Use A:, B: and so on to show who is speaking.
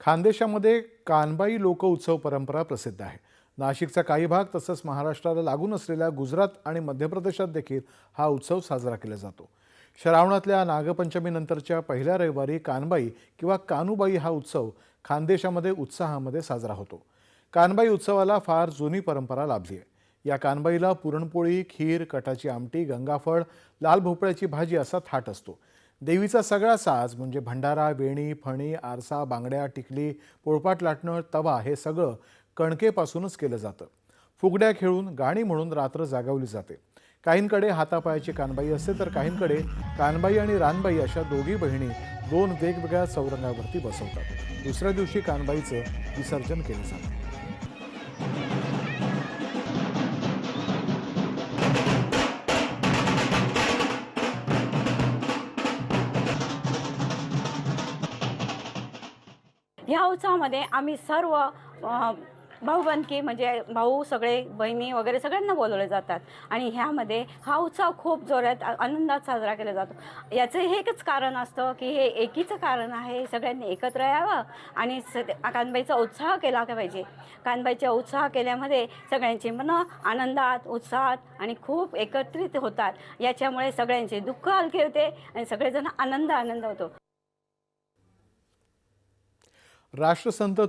A: खानदेशामध्ये कानबाई लोक उत्सव परंपरा प्रसिद्ध आहे. नाशिकचा काही भाग तसंच महाराष्ट्राला लागून असलेल्या गुजरात आणि मध्य प्रदेशात देखील हा उत्सव साजरा केला जातो. श्रावणातल्या नागपंचमीनंतरच्या पहिल्या रविवारी कानबाई किंवा कानूबाई हा उत्सव खानदेशामध्ये उत्साहामध्ये साजरा होतो. कानबाई उत्सवाला फार जुनी परंपरा लाभली आहे. या कानबाईला पुरणपोळी खीर कटाची आमटी गंगाफळ लाल भोपळ्याची भाजी असा थाट असतो. देवीचा सगळा साज म्हणजे भंडारा वेणी फणी आरसा बांगड्या टिकली पोळपाट लाटणं तवा हे सगळं कणकेपासूनच केलं जातं. फुगड्या खेळून गाणी म्हणून रात्र जागवली जाते. काहींकडे हातापायाची कानबाई असते तर काहींकडे कानबाई आणि रानबाई अशा दोघी बहिणी दोन वेगवेगळ्या चौरंगावरती बसवतात. दुसऱ्या दिवशी कानबाईचं विसर्जन केलं जातं.
B: ह्या उत्सवामध्ये आम्ही सर्व भाऊबंदकी म्हणजे भाऊ सगळे बहिणी वगैरे सगळ्यांना बोलवले जातात. आणि ह्यामध्ये हा उत्सव खूप जोरात आनंदात साजरा केला जातो. याचं हे एकच कारण असतं की हे एकीचं कारण आहे सगळ्यांनी एकत्र यावं आणि स कानबाईचा उत्साह केला पाहिजे. कानबाईचा उत्साह केल्यामध्ये सगळ्यांची मनं आनंदात उत्साहात आणि खूप एकत्रित होतात. याच्यामुळे सगळ्यांचे दुःख हलके होते आणि सगळेजण आनंद आनंद होतो.
A: राष्ट्रसंत